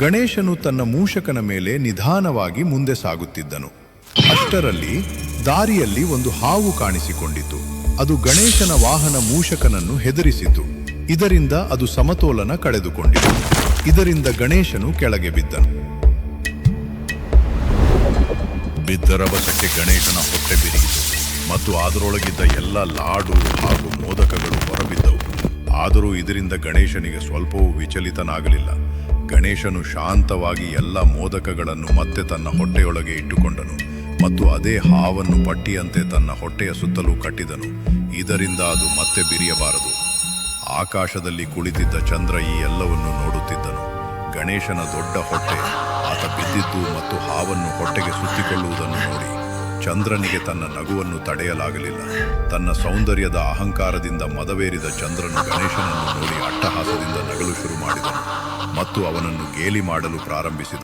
ಗಣೇಶನು ತನ್ನ ಮೂಷಕನ ಮೇಲೆ ನಿಧಾನವಾಗಿ ಮುಂದೆ ಸಾಗುತ್ತಿದ್ದನು. ಅಷ್ಟರಲ್ಲಿ ದಾರಿಯಲ್ಲಿ ಒಂದು ಹಾವು ಕಾಣಿಸಿಕೊಂಡಿತು. ಅದು ಗಣೇಶನ ವಾಹನ ಮೂಷಕನನ್ನು ಹೆದರಿಸಿತು. ಇದರಿಂದ ಅದು ಸಮತೋಲನ ಕಳೆದುಕೊಂಡಿತು. ಇದರಿಂದ ಗಣೇಶನು ಕೆಳಗೆ ಬಿದ್ದನು. ಬಿದ್ದರ ಬಸಕ್ಕೆ ಗಣೇಶನ ಹೊಟ್ಟೆ ಬಿರಿಯಿತು. ಮತ್ತು ಅದರೊಳಗಿದ್ದ ಎಲ್ಲ ಲಾಡು ಹಾಗೂ ಮೋದಕಗಳು ಹೊರಬಿದ್ದವು. ಆದರೂ ಇದರಿಂದ ಗಣೇಶನಿಗೆ ಸ್ವಲ್ಪವೂ ವಿಚಲಿತನಾಗಲಿಲ್ಲ. ಗಣೇಶನು ಶಾಂತವಾಗಿ ಎಲ್ಲ ಮೋದಕಗಳನ್ನು ಮತ್ತೆ ತನ್ನ ಹೊಟ್ಟೆಯೊಳಗೆ ಇಟ್ಟುಕೊಂಡನು ಮತ್ತು ಅದೇ ಹಾವನ್ನು ಪಟ್ಟಿಯಂತೆ ತನ್ನ ಹೊಟ್ಟೆಯ ಸುತ್ತಲೂ ಕಟ್ಟಿದನು. ಇದರಿಂದ ಅದು ಮತ್ತೆ ಬಿರಿಯಬಾರದು. ಆಕಾಶದಲ್ಲಿ ಕುಳಿತಿದ್ದ ಚಂದ್ರ ಈ ಎಲ್ಲವನ್ನು ನೋಡುತ್ತಿದ್ದನು. ಗಣೇಶನ ದೊಡ್ಡ ಹೊಟ್ಟೆ, ಆತ ಬಿದ್ದಿದ್ದು ಮತ್ತು ಹಾವನ್ನು ಹೊಟ್ಟೆಗೆ ಸುತ್ತಿಕೊಳ್ಳುವುದನ್ನು ನೋಡಿ ಚಂದ್ರನಿಗೆ ತನ್ನ ನಗುವನ್ನು ತಡೆಯಲಾಗಲಿಲ್ಲ. ತನ್ನ ಸೌಂದರ್ಯದ ಅಹಂಕಾರದಿಂದ ಮದವೇರಿದ ಚಂದ್ರನು ಗಣೇಶನನ್ನು ನೋಡಿ ಅಟ್ಟಹಾಸದಿಂದ ನಗಲು ಶುರು ಮಾಡಿದನು. ಮತ್ತು ಅವನನ್ನು ಗೇಲಿ ಮಾಡಲು ಪ್ರಾರಂಭಿಸಿದನು